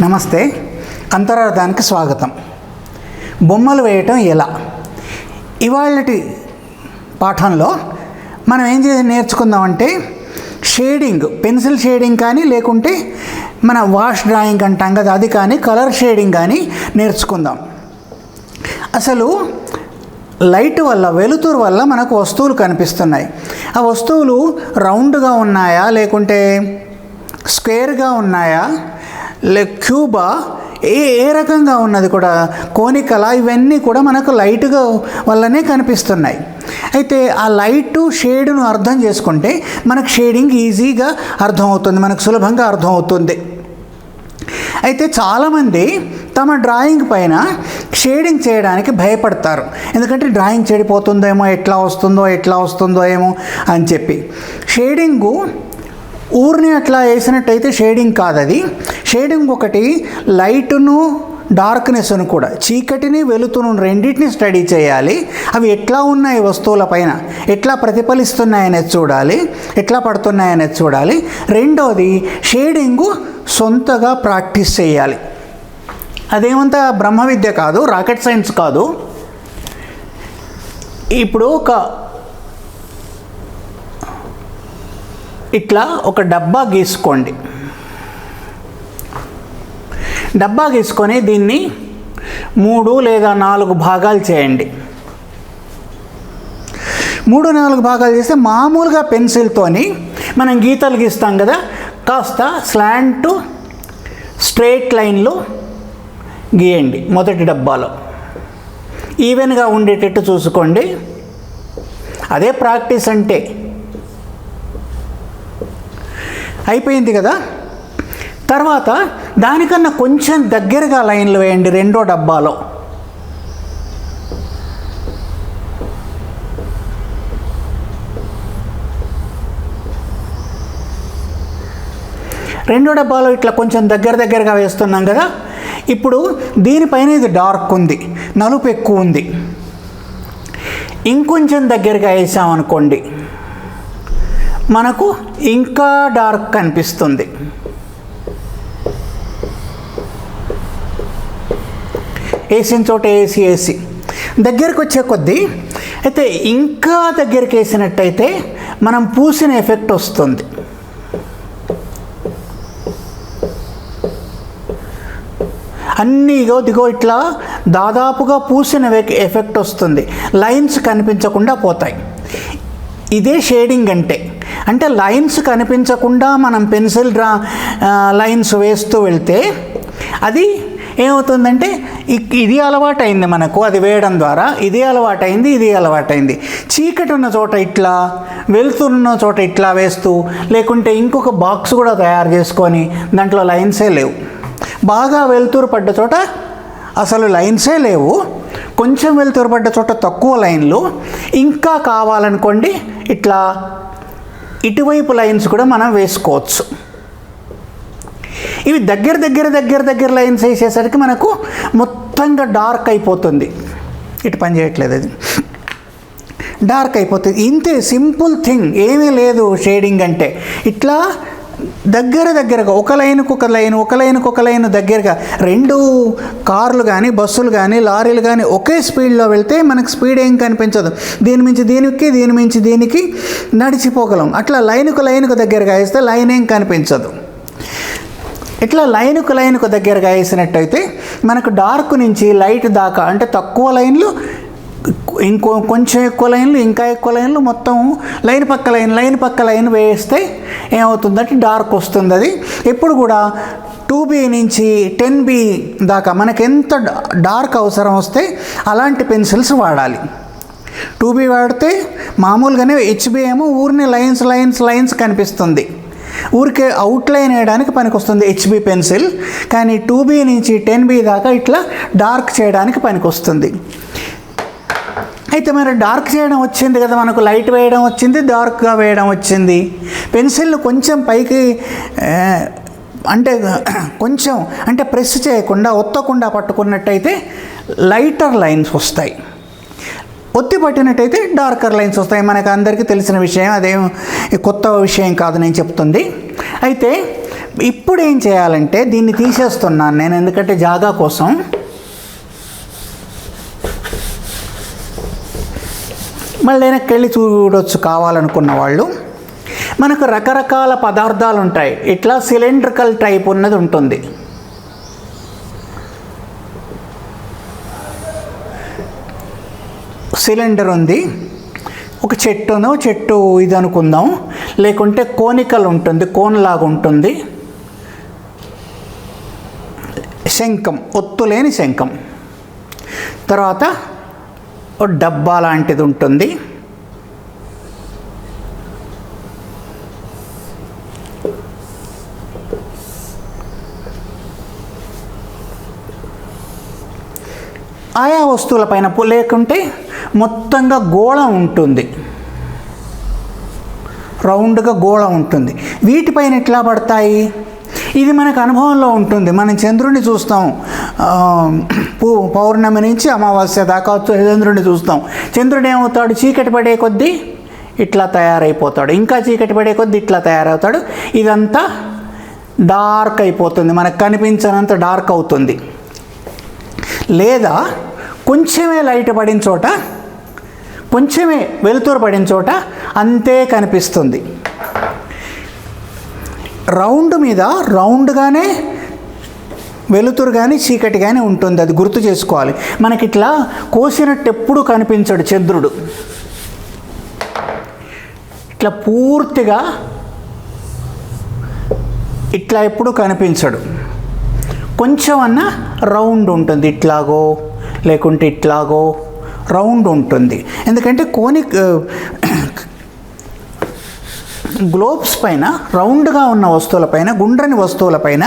నమస్తే. అంతరార్థానికి స్వాగతం. బొమ్మలు వేయటం ఎలా? ఇవాళటి పాఠంలో మనం ఏం చేసి నేర్చుకుందామంటే షేడింగ్ పెన్సిల్ షేడింగ్ కానీ లేకుంటే మన వాష్ డ్రాయింగ్ అంటాం కదా అది కానీ కలర్ షేడింగ్ కానీ నేర్చుకుందాం. అసలు లైట్ వల్ల వెలుతురు వల్ల మనకు వస్తువులు కనిపిస్తున్నాయి. ఆ వస్తువులు రౌండ్గా ఉన్నాయా లేకుంటే స్క్వేర్గా ఉన్నాయా? క్యూబా ఏ ఏ రకంగా ఉన్నది కూడా? కోనికల ఇవన్నీ కూడా మనకు లైట్గా వల్లనే కనిపిస్తున్నాయి. అయితే ఆ లైటు షేడ్ను అర్థం చేసుకుంటే మనకు షేడింగ్ ఈజీగా అర్థమవుతుంది మనకు సులభంగా అర్థమవుతుంది. అయితే చాలామంది తమ డ్రాయింగ్ పైన షేడింగ్ చేయడానికి భయపడతారు. ఎందుకంటే డ్రాయింగ్ చెడిపోతుందేమో ఎట్లా వస్తుందో ఎట్లా వస్తుందో ఏమో అని చెప్పి. షేడింగు ఊరిని అట్లా వేసినట్టయితే షేడింగ్ కాదు అది షేడింగ్ ఒకటి లైటును డార్క్నెస్ను కూడా చీకటిని వెలుతును రెండింటిని స్టడీ చేయాలి. అవి ఎట్లా ఉన్నాయి వస్తువుల పైన? ఎట్లా ప్రతిఫలిస్తున్నాయనేది చూడాలి. ఎట్లా పడుతున్నాయనేది చూడాలి. రెండోది షేడింగు సొంతగా ప్రాక్టీస్ చేయాలి. అదేమంత బ్రహ్మ విద్య కాదు రాకెట్ సైన్స్ కాదు. ఇప్పుడు ఒక ఇట్లా ఒక డబ్బా గీసుకోండి. డబ్బా గీసుకొని దీన్ని మూడు లేదా నాలుగు భాగాలు చేయండి. మూడు నాలుగు భాగాలు చేస్తే మామూలుగా పెన్సిల్తోని మనం గీతలు గీస్తాం కదా కాస్త స్లాంట్ స్ట్రేట్ లైన్లు గీయండి మొదటి డబ్బాలో. ఈవెన్గా ఉండేటట్టు చూసుకోండి. అదే ప్రాక్టీస్ అంటే అయిపోయింది కదా? తర్వాత దానికన్నా కొంచెం దగ్గరగా లైన్లు వేయండి రెండో డబ్బాలో. రెండో డబ్బాలో ఇట్లా కొంచెం దగ్గర దగ్గరగా వేస్తున్నాం కదా? ఇప్పుడు దీనిపైన ఇది డార్క్ ఉంది నలుపు ఎక్కువ ఉంది. ఇంకొంచెం దగ్గరగా వేసామనుకోండి మనకు ఇంకా డార్క్ కనిపిస్తుంది. వేసిన చోట వేసి వేసి దగ్గరికి వచ్చే కొద్దీ అయితే ఇంకా దగ్గరికి వేసినట్టయితే మనం పూసిన ఎఫెక్ట్ వస్తుంది. అన్నీ ఇగో దిగో ఇట్లా దాదాపుగా పూసిన ఎఫెక్ట్ వస్తుంది. లైన్స్ కనిపించకుండా పోతాయి. ఇదే షేడింగ్ అంటే. అంటే లైన్స్ కనిపించకుండా మనం పెన్సిల్ డ్రా లైన్స్ వేస్తూ వెళ్తే అది ఏమవుతుందంటే ఇది అలవాటైంది మనకు అది వేయడం ద్వారా. ఇది అలవాటైంది ఇది అలవాటైంది. చీకటి ఉన్న చోట ఇట్లా వెళ్తున్న చోట ఇట్లా వేస్తూ లేకుంటే ఇంకొక బాక్స్ కూడా తయారు చేసుకొని దాంట్లో లైన్సే లేవు. బాగా వెలుతురు పడ్డ చోట అసలు లైన్సే లేవు. కొంచెం వెలుతురు పడ్డ చోట తక్కువ లైన్లు. ఇంకా కావాలనుకోండి ఇట్లా ఇటువైపు లైన్స్ కూడా మనం వేసుకోవచ్చు. ఇవి దగ్గర దగ్గర దగ్గర దగ్గర లైన్స్ వేసేసరికి మనకు మొత్తంగా డార్క్ అయిపోతుంది. ఇటు పని చేయట్లేదు అది. డార్క్ అయిపోతుంది. ఇంతే సింపుల్ థింగ్. ఏమీ లేదు షేడింగ్ అంటే. ఇట్లా దగ్గర దగ్గరగా ఒక లైన్కి ఒక లైన్ ఒక లైన్కి ఒక లైన్ దగ్గరగా రెండు కార్లు కానీ బస్సులు కానీ లారీలు కానీ ఒకే స్పీడ్లో వెళ్తే మనకు స్పీడ్ ఏం కనిపించదు. దీని మించి దీనికి దీని మించి దీనికి నడిచిపోగలం. అట్లా లైన్కు లైన్కు దగ్గరగా వేస్తే లైన్ ఏం కనిపించదు. ఇట్లా లైన్కు లైన్కు దగ్గరగా వేసినట్టయితే మనకు డార్క్ నుంచి లైట్ దాకా అంటే తక్కువ లైన్లు ఇంకో కొంచెం ఎక్కువ లైన్లు ఇంకా ఎక్కువ లైన్లు మొత్తం లైన్ పక్క లైన్ లైన్ పక్క లైన్ వేస్తే ఏమవుతుందంటే డార్క్ వస్తుంది అది ఎప్పుడు కూడా టూ బీ నుంచి టెన్ బీ దాకా మనకి ఎంత డార్క్ అవసరం వస్తే అలాంటి పెన్సిల్స్ వాడాలి. టూ బీ వాడితే మామూలుగానే హెచ్బి ఏమో ఊరిని లైన్స్ లైన్స్ లైన్స్ కనిపిస్తుంది. ఊరికే అవుట్లైన్ వేయడానికి పనికొస్తుంది హెచ్బి పెన్సిల్. కానీ టూ బీ నుంచి టెన్ బీ దాకా ఇట్లా డార్క్ చేయడానికి పనికొస్తుంది. అయితే మరి డార్క్ చేయడం వచ్చింది కదా మనకు లైట్ వేయడం వచ్చింది డార్క్గా వేయడం వచ్చింది. పెన్సిల్ కొంచెం పైకి అంటే కొంచెం అంటే ప్రెస్ చేయకుండా ఒత్తకుండా పట్టుకున్నట్టయితే లైటర్ లైన్స్ వస్తాయి. ఒత్తి పట్టినట్టయితే డార్కర్ లైన్స్ వస్తాయి. మనకు అందరికీ తెలిసిన విషయం అదేం కొత్త విషయం కాదు నేను చెప్తుంది. అయితే ఇప్పుడు ఏం చేయాలంటే దీన్ని తీసేస్తున్నాను నేను ఎందుకంటే జాగా కోసం. మళ్ళీ వెనక్కి వెళ్ళి చూడొచ్చు కావాలనుకున్న వాళ్ళు. మనకు రకరకాల పదార్థాలు ఉంటాయి ఇట్లా సిలిండ్రికల్ టైప్ ఉన్నది ఉంటుంది. సిలిండర్ ఉంది ఒక చెట్టును చెట్టు ఇది అనుకుందాం లేకుంటే కోనికల్ ఉంటుంది కోన్లాగా ఉంటుంది శంఖం ఒత్తులేని శంఖం. తర్వాత డబ్బా లాంటిది ఉంటుంది. ఆయా వస్తువుల పైన లేకుంటే మొత్తంగా గోళం ఉంటుంది. రౌండ్గా గోళం ఉంటుంది. వీటిపైన ఎట్లా పడతాయి? ఇది మనకు అనుభవంలో ఉంటుంది. మనం చంద్రుడిని చూస్తాం. పౌర్ణమి నుంచి అమావాస్య దాకా చంద్రుడిని చూస్తాం. చంద్రుడు ఏమవుతాడు? చీకటి పడే కొద్దీ ఇట్లా తయారైపోతాడు. ఇంకా చీకటి పడే కొద్దీ ఇట్లా తయారవుతాడు. ఇదంతా డార్క్ అయిపోతుంది. మనకు కనిపించనంత డార్క్ అవుతుంది. లేదా కొంచెమే లైట్ పడిన చోట కొంచెమే వెలుతురు పడిన చోట అంతే కనిపిస్తుంది. రౌండ్ మీద రౌండ్గానే వెలుతురు కానీ చీకటి కానీ ఉంటుంది. అది గుర్తు చేసుకోవాలి. మనకి ఇట్లా కోసినట్టెప్పుడు కనిపించడు చంద్రుడు. ఇట్లా పూర్తిగా ఇట్లా ఎప్పుడు కనిపించడు. కొంచెం అన్న రౌండ్ ఉంటుంది. ఇట్లాగో లేకుంటే ఇట్లాగో రౌండ్ ఉంటుంది. ఎందుకంటే కోని గ్లోబ్స్ పైన రౌండ్గా ఉన్న వస్తువులపైన గుండ్రని వస్తువులపైన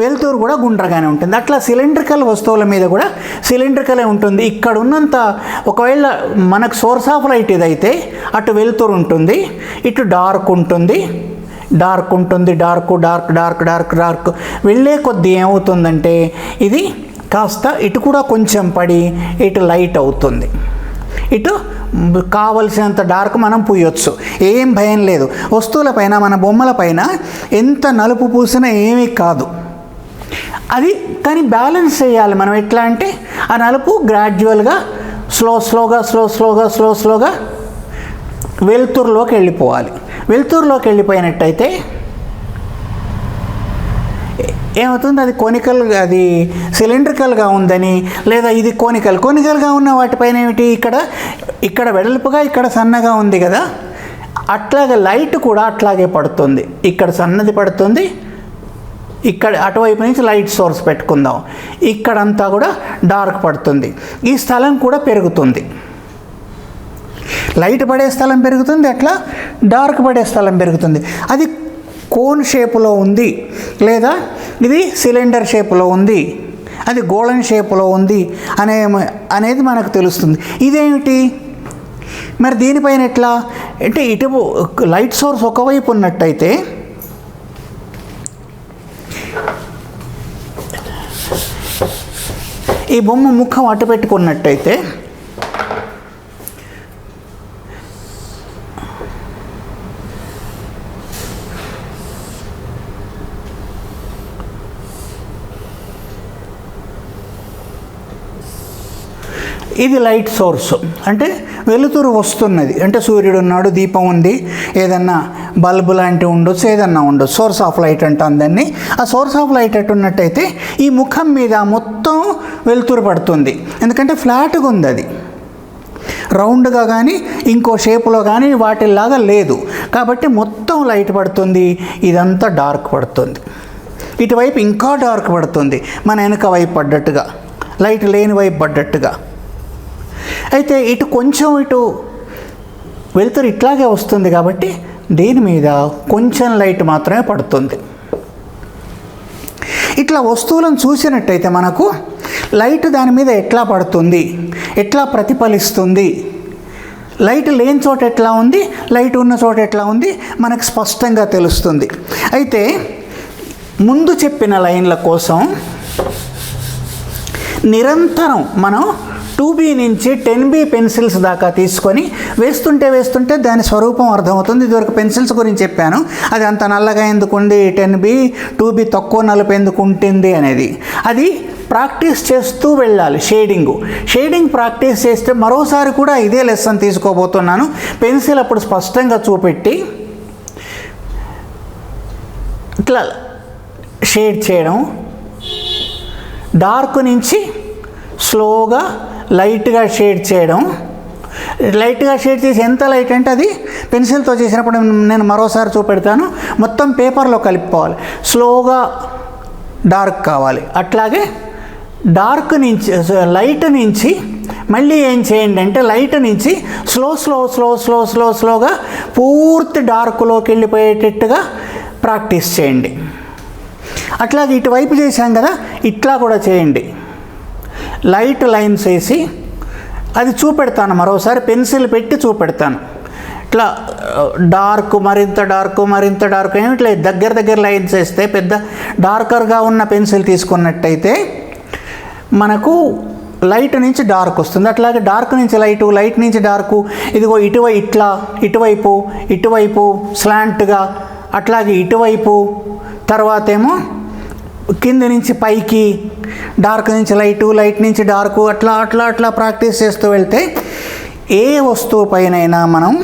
వెలుతురు కూడా గుండ్రగానే ఉంటుంది. అట్లా సిలిండ్రికల్ వస్తువుల మీద కూడా సిలిండ్రికలే ఉంటుంది. ఇక్కడ ఉన్నంత ఒకవేళ మనకు సోర్స్ ఆఫ్ లైట్ ఇదైతే అటు వెలుతురు ఉంటుంది ఇటు డార్క్ ఉంటుంది డార్క్ ఉంటుంది dark dark dark dark dark వెళ్ళే కొద్దీ ఏమవుతుందంటే ఇది కాస్త ఇటు కూడా కొంచెం పడి ఇటు లైట్ అవుతుంది. ఇటు కావలసినంత డార్క్ మనం పూయొచ్చు. ఏం భయం లేదు. వస్తువులపైన మన బొమ్మలపైన ఎంత నలుపు పూసినా ఏమీ కాదు. అది కానీ బ్యాలెన్స్ చేయాలి మనం. ఎట్లా అంటే ఆ నలుపు గ్రాడ్యువల్గా స్లో స్లోగా స్లో స్లోగా స్లో స్లోగా వెలుతురులోకి వెళ్ళిపోవాలి. వెలుతురులోకి వెళ్ళిపోయినట్టయితే ఏమవుతుంది? అది కోనికల్ అది సిలిండ్రికల్గా ఉందని లేదా ఇది కోనికల్. కోనికల్గా ఉన్న వాటిపైన ఏమిటి? ఇక్కడ ఇక్కడ వెడల్పుగా ఇక్కడ సన్నగా ఉంది కదా? అట్లాగే లైట్ కూడా అట్లాగే పడుతుంది. ఇక్కడ సన్నది పడుతుంది. ఇక్కడ అటువైపు నుంచి లైట్ సోర్స్ పెట్టుకుందాం. ఇక్కడంతా కూడా డార్క్ పడుతుంది. ఈ స్థలం కూడా పెరుగుతుంది. లైట్ పడే స్థలం పెరుగుతుంది అట్లా డార్క్ పడే స్థలం పెరుగుతుంది. అది కోన్ షేపులో ఉంది లేదా ఇది సిలిండర్ షేప్లో ఉంది. అది గోళన్ షేప్లో ఉంది అనే అనేది మనకు తెలుస్తుంది. ఇదేమిటి? మరి దీనిపైన ఎట్లా? అంటే ఇటు లైట్ సోర్స్ ఒకవైపు ఉన్నట్టయితే ఈ బొమ్మ ముఖం అటు పెట్టుకున్నట్టయితే ఇది లైట్ సోర్స్. అంటే వెలుతురు వస్తున్నది. అంటే సూర్యుడు ఉన్నాడు దీపం ఉంది. ఏదన్నా బల్బు లాంటివి ఉండొచ్చు ఏదన్నా ఉండొచ్చు. సోర్స్ ఆఫ్ లైట్ అంటాం దాన్ని. ఆ సోర్స్ ఆఫ్ లైట్ అట్టున్నట్టయితే ఈ ముఖం మీద మొత్తం వెలుతురు పడుతుంది. ఎందుకంటే ఫ్లాట్గా ఉంది అది. రౌండ్గా కానీ ఇంకో షేపులో కానీ వాటిలాగా లేదు. కాబట్టి మొత్తం లైట్ పడుతుంది. ఇదంతా డార్క్ పడుతుంది. ఇటువైపు ఇంకా డార్క్ పడుతుంది. మన వెనుక వైపు పడ్డట్టుగా. లైట్ లేని వైపు పడ్డట్టుగా. అయితే ఇటు కొంచెం ఇటు వెలుతురు ఇట్లాగే వస్తుంది కాబట్టి దీని మీద? కొంచెం లైట్ మాత్రమే పడుతుంది. ఇట్లా వస్తువులను చూసినట్టయితే మనకు లైట్ దాని మీద ఎట్లా పడుతుంది? ఎట్లా ప్రతిఫలిస్తుంది? లైట్ లేని చోట ఎట్లా ఉంది? లైట్ ఉన్న చోట ఎట్లా ఉంది? మనకు స్పష్టంగా తెలుస్తుంది. అయితే ముందు చెప్పిన లైన్ల కోసం నిరంతరం మనం టూ బీ నుంచి టెన్ బీ పెన్సిల్స్ దాకా తీసుకొని వేస్తుంటే వేస్తుంటే దాని స్వరూపం అర్థమవుతుంది. ఇదివరకు పెన్సిల్స్ గురించి చెప్పాను. అది అంత నల్లగా ఎందుకు ఉంది టెన్ బి టూ బి తక్కువ నలుపు ఎందుకు ఉంటుంది అనేది. అది ప్రాక్టీస్ చేస్తూ వెళ్ళాలి. షేడింగు. షేడింగ్ ప్రాక్టీస్ చేస్తే మరోసారి కూడా ఇదే లెసన్ తీసుకోబోతున్నాను. పెన్సిల్ అప్పుడు స్పష్టంగా చూపెట్టి ఇట్లా షేడ్ చేయడం. డార్క్ నుంచి స్లోగా లైట్గా షేడ్ చేయడం. లైట్గా షేడ్ చేసి ఎంత లైట్ అంటే అది పెన్సిల్తో చేసినప్పుడు నేను మరోసారి చూపెడతాను. మొత్తం పేపర్లో కలుపుకోవాలి స్లోగా డార్క్ కావాలి. అట్లాగే డార్క్ నుంచి లైట్ నుంచి మళ్ళీ ఏం చేయండి అంటే లైట్ నుంచి slow slow slow slow slow స్లోగా పూర్తి డార్క్లోకి వెళ్ళిపోయేటట్టుగా ప్రాక్టీస్ చేయండి. అట్లాగే ఇటువైపు చేశాం కదా ఇట్లా కూడా చేయండి. లైట్ లైన్స్ వేసి అది చూపెడతాను మరోసారి పెన్సిల్ పెట్టి చూపెడతాను. ఇట్లా డార్క్ మరింత డార్క్ మరింత డార్క్ ఏమి ఇట్లా దగ్గర దగ్గర లైన్స్ వేస్తే పెద్ద డార్కర్గా ఉన్న పెన్సిల్ తీసుకున్నట్టయితే మనకు లైట్ నుంచి డార్క్ వస్తుంది. అట్లాగే డార్క్ నుంచి లైటు లైట్ నుంచి డార్కు ఇదిగో ఇటువై ఇట్లా ఇటువైపు ఇటువైపు స్లాంట్గా అట్లాగే ఇటువైపు తర్వాత ఏమో కింద నుంచి పైకి డార్క్ నుంచి లైటు లైట్ నుంచి డార్కు అట్లా అట్లా అట్లా ప్రాక్టీస్ చేస్తూ వెళ్తే ఏ వస్తువు పైనైనా మనం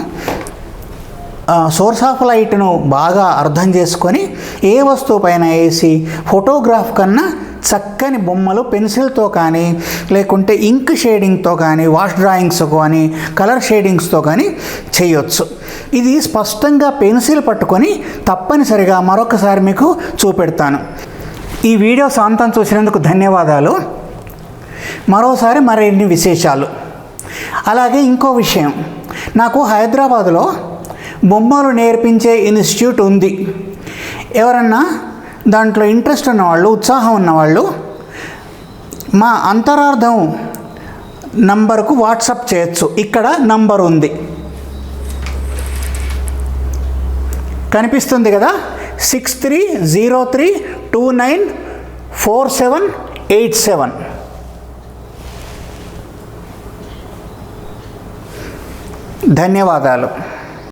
సోర్స్ ఆఫ్ లైట్ను బాగా అర్థం చేసుకొని ఏ వస్తువు పైన వేసి ఫోటోగ్రాఫ్ కన్నా చక్కని బొమ్మలు పెన్సిల్తో కానీ లేకుంటే ఇంక్ షేడింగ్తో కానీ వాష్ డ్రాయింగ్స్ కానీ కలర్ షేడింగ్స్తో కానీ చేయొచ్చు. ఇది స్పష్టంగా పెన్సిల్ పట్టుకొని తప్పనిసరిగా మరొకసారి మీకు చూపెడతాను. ఈ వీడియో సాంతం చూసినందుకు ధన్యవాదాలు. మరోసారి మరిన్ని విశేషాలు. అలాగే ఇంకో విషయం. నాకు హైదరాబాదులో బొమ్మలు నేర్పించే ఇన్స్టిట్యూట్ ఉంది. ఎవరన్నా దాంట్లో ఇంట్రెస్ట్ ఉన్నవాళ్ళు ఉత్సాహం ఉన్నవాళ్ళు మా అంతరార్థం నంబర్కు వాట్సప్ చేయొచ్చు. ఇక్కడ నంబర్ ఉంది కనిపిస్తుంది కదా? Six three zero three two nine four seven eight seven. ధన్యవాదాలు.